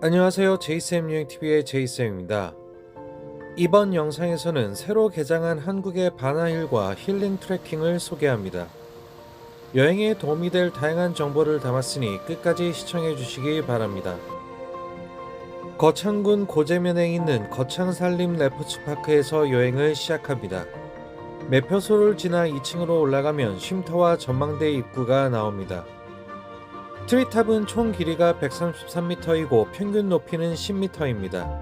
안녕하세요. 제이쌤 여행TV의 제이쌤입니다. 이번 영상에서는 새로 개장한 한국의 바나힐과 힐링 트레킹을 소개합니다. 여행에 도움이 될 다양한 정보를 담았으니 끝까지 시청해 주시기 바랍니다. 거창군 고재면에 있는 거창산림 레포츠파크에서 여행을 시작합니다. 매표소를 지나 2층으로 올라가면 쉼터와 전망대 입구가 나옵니다. 트리탑은 총 길이가 133m이고 평균 높이는 10m입니다.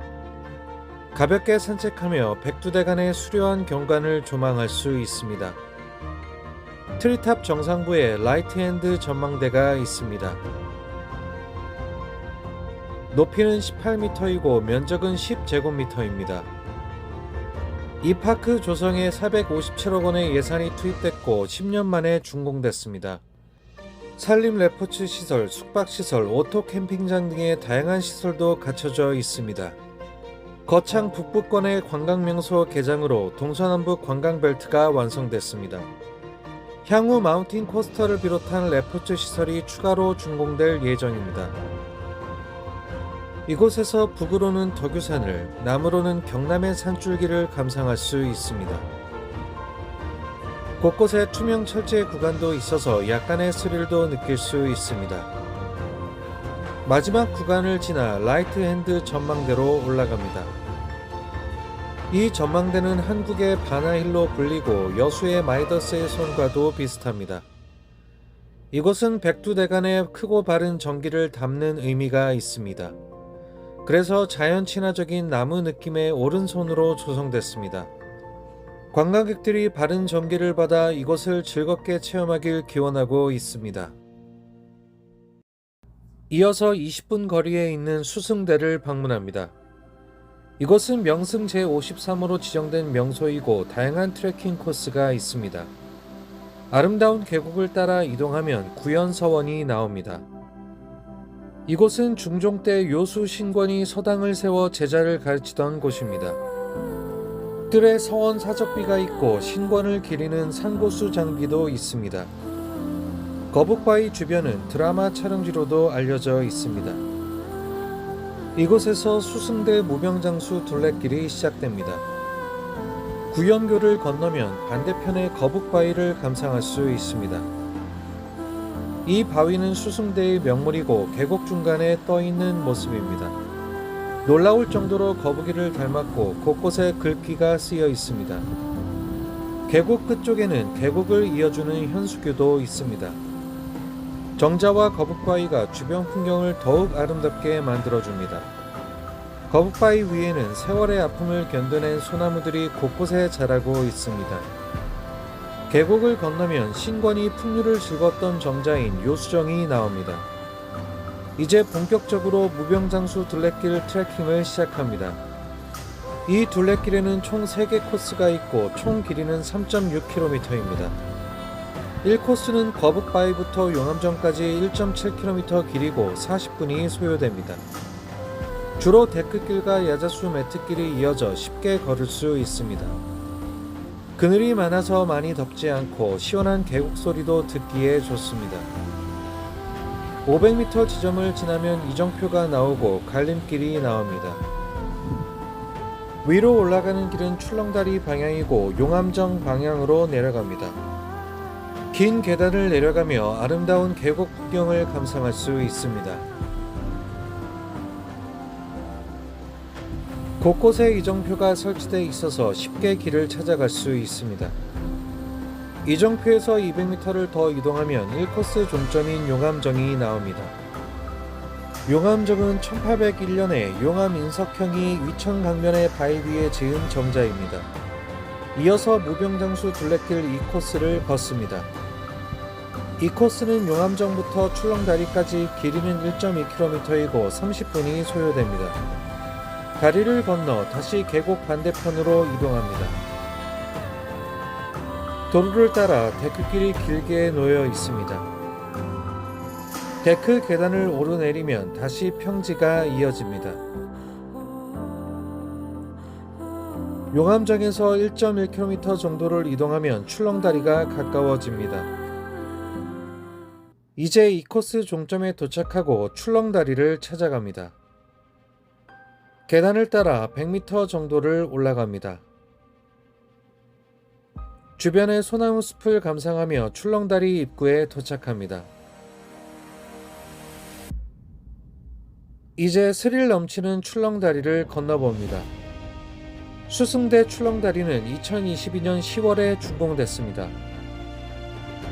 가볍게 산책하며 백두대간의 수려한 경관을 조망할 수 있습니다. 트리탑 정상부에 라이트핸드 전망대가 있습니다. 높이는 18m이고 면적은 10제곱미터입니다. 이 파크 조성에 457억 원의 예산이 투입됐고 10년 만에 준공됐습니다. 산림 레포츠 시설, 숙박 시설, 오토 캠핑장 등의 다양한 시설도 갖춰져 있습니다. 거창 북부권의 관광 명소 개장으로 동서남북 관광 벨트가 완성됐습니다. 향후 마운틴 코스터를 비롯한 레포츠 시설이 추가로 준공될 예정입니다. 이곳에서 북으로는 덕유산을, 남으로는 경남의 산줄기를 감상할 수 있습니다. 곳곳에 투명 철제 구간도 있어서 약간의 스릴도 느낄 수 있습니다. 마지막 구간을 지나 라이트 핸드 전망대로 올라갑니다. 이 전망대는 한국의 바나힐로 불리고 여수의 마이더스의 손과도 비슷합니다. 이곳은 백두대간의 크고 바른 전기를 담는 의미가 있습니다. 그래서 자연 친화적인 나무 느낌의 오른손으로 조성됐습니다. 관광객들이 바른 전기를 받아 이곳을 즐겁게 체험하길 기원하고 있습니다. 이어서 20분 거리에 있는 수승대를 방문합니다. 이곳은 명승 제53호로 지정된 명소이고 다양한 트레킹 코스가 있습니다. 아름다운 계곡을 따라 이동하면 구연서원이 나옵니다. 이곳은 중종 때 요수 신권이 서당을 세워 제자를 가르치던 곳입니다. 뜰에 서원 사적비가 있고 신권을 기리는 상고수 장비도 있습니다. 거북바위 주변은 드라마 촬영지로도 알려져 있습니다. 이곳에서 수승대 무병장수 둘레길이 시작됩니다. 구연교를 건너면 반대편의 거북바위를 감상할 수 있습니다. 이 바위는 수승대의 명물이고 계곡 중간에 떠 있는 모습입니다. 놀라울 정도로 거북이를 닮았고 곳곳에 글귀가 쓰여 있습니다. 계곡 끝쪽에는 계곡을 이어주는 현수교도 있습니다. 정자와 거북바위가 주변 풍경을 더욱 아름답게 만들어줍니다. 거북바위 위에는 세월의 아픔을 견뎌낸 소나무들이 곳곳에 자라고 있습니다. 계곡을 건너면 신권이 풍류를 즐겼던 정자인 요수정이 나옵니다. 이제 본격적으로 무병장수 둘레길 트레킹을 시작합니다. 이 둘레길에는 총 3개 코스가 있고 총 길이는 3.6km입니다. 1코스는 거북바위부터 용암정까지 1.7km 길이고 40분이 소요됩니다. 주로 데크길과 야자수 매트길이 이어져 쉽게 걸을 수 있습니다. 그늘이 많아서 많이 덥지 않고 시원한 계곡 소리도 듣기에 좋습니다. 500m 지점을 지나면 이정표가 나오고 갈림길이 나옵니다. 위로 올라가는 길은 출렁다리 방향이고 용암정 방향으로 내려갑니다. 긴 계단을 내려가며 아름다운 계곡 풍경을 감상할 수 있습니다. 곳곳에 이정표가 설치되어 있어서 쉽게 길을 찾아갈 수 있습니다. 이정표에서 200m를 더 이동하면 1코스 종점인 용암정이 나옵니다. 용암정은 1801년에 용암 인석형이 위천 강변의 바위 위에 지은 정자입니다. 이어서 무병장수 둘레길 2코스를 걷습니다. 이 코스는 용암정부터 출렁다리까지 길이는 1.2km이고 30분이 소요됩니다. 다리를 건너 다시 계곡 반대편으로 이동합니다. 도로를 따라 데크길이 길게 놓여 있습니다. 데크 계단을 오르내리면 다시 평지가 이어집니다. 용암정에서 1.1km 정도를 이동하면 출렁다리가 가까워집니다. 이제 이 코스 종점에 도착하고 출렁다리를 찾아갑니다. 계단을 따라 100m 정도를 올라갑니다. 주변의 소나무 숲을 감상하며 출렁다리 입구에 도착합니다. 이제 스릴 넘치는 출렁다리를 건너봅니다. 수승대 출렁다리는 2022년 10월에 준공됐습니다.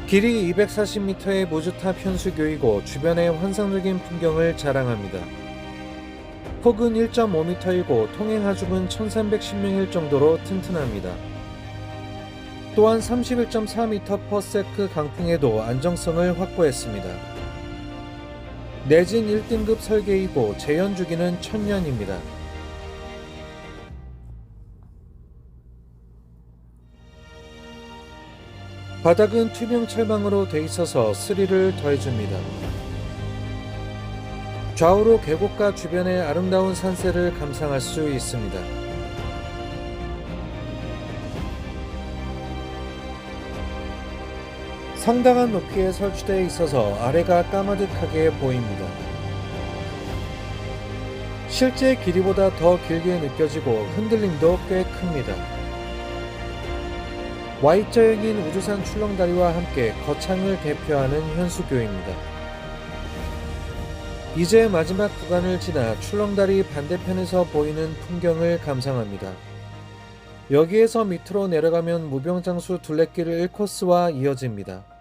길이 240m의 무주탑 현수교이고 주변의 환상적인 풍경을 자랑합니다. 폭은 1.5m이고 통행 하중은 1316일 정도로 튼튼합니다. 또한 31.4m/s 강풍에도 안정성을 확보했습니다. 내진 1등급 설계이고 재현 주기는 1000년입니다. 바닥은 투명 철망으로 돼 있어서 스릴을 더해줍니다. 좌우로 계곡과 주변의 아름다운 산세를 감상할 수 있습니다. 상당한 높이에 설치되어 있어서 아래가 까마득하게 보입니다. 실제 길이보다 더 길게 느껴지고 흔들림도 꽤 큽니다. Y자형인 우주산 출렁다리와 함께 거창을 대표하는 현수교입니다. 이제 마지막 구간을 지나 출렁다리 반대편에서 보이는 풍경을 감상합니다. 여기에서 밑으로 내려가면 무병장수 둘레길 1코스와 이어집니다.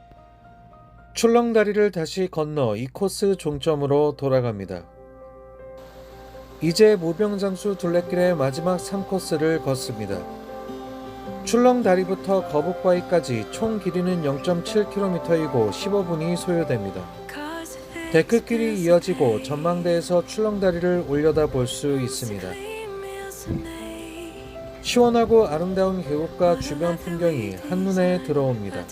출렁다리를 다시 건너 이 코스 종점으로 돌아갑니다. 이제 무병장수 둘레길의 마지막 3코스를 걷습니다. 출렁다리부터 거북바위까지 총 길이는 0.7km이고 15분이 소요됩니다. 데크길이 이어지고 전망대에서 출렁다리를 올려다 볼 수 있습니다. 시원하고 아름다운 계곡과 주변 풍경이 한눈에 들어옵니다.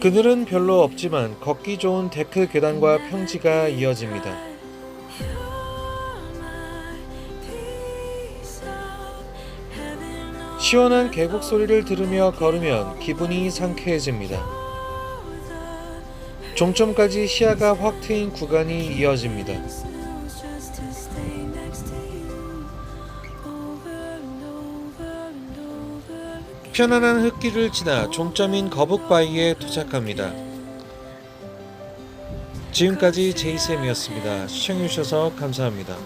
그늘은 별로 없지만 걷기 좋은 데크 계단과 평지가 이어집니다. 시원한 계곡 소리를 들으며 걸으면 기분이 상쾌해집니다. 종점까지 시야가 확 트인 구간이 이어집니다. 편안한 흙길을 지나 종점인 거북바위에 도착합니다. 지금까지 제이쌤이었습니다. 시청해주셔서 감사합니다.